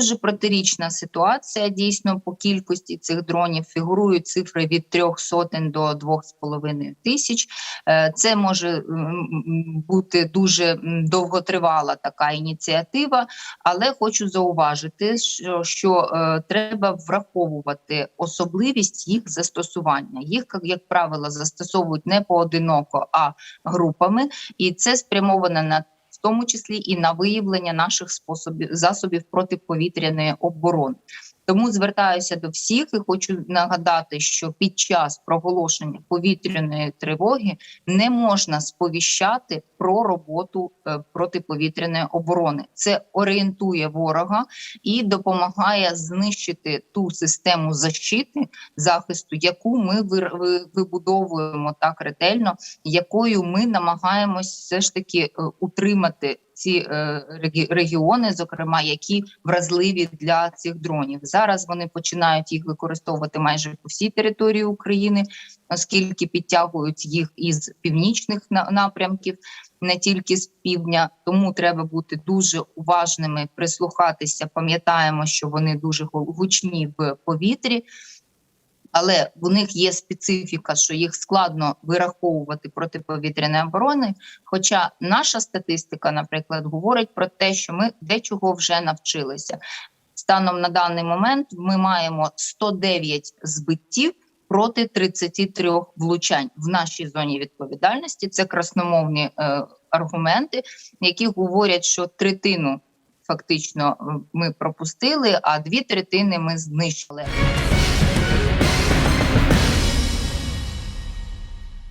Дуже протирічна ситуація. Дійсно, по кількості цих дронів фігурують цифри від трьох сотень до двох з половиною тисяч. Е, Це може бути дуже довготривала така ініціатива, але хочу зауважити, що, що е, треба враховувати особливість їх застосування. Їх, як правило, застосовують не поодиноко, а групами, і це спрямовано на тому числі і на виявлення наших способів засобів протиповітряної оборони. Тому звертаюся до всіх і хочу нагадати, що під час проголошення повітряної тривоги не можна сповіщати про роботу е, протиповітряної оборони. Це орієнтує ворога і допомагає знищити ту систему защити захисту, яку ми вибудовуємо так ретельно, якою ми намагаємось все ж таки е, утримати ці е, регіони, зокрема, які вразливі для цих дронів. Зараз вони починають їх використовувати майже по всій території України, оскільки підтягують їх із північних на- напрямків, не тільки з півдня. Тому треба бути дуже уважними, прислухатися. Пам'ятаємо, що вони дуже гучні в повітрі. Але в них є специфіка, що їх складно вираховувати протиповітряної оборони. Хоча наша статистика, наприклад, говорить про те, що ми дечого вже навчилися. Станом на даний момент ми маємо 109 збиттів проти 33 влучань в нашій зоні відповідальності. Це красномовні е, аргументи, які говорять, що третину фактично е, ми пропустили, а дві третини ми знищили.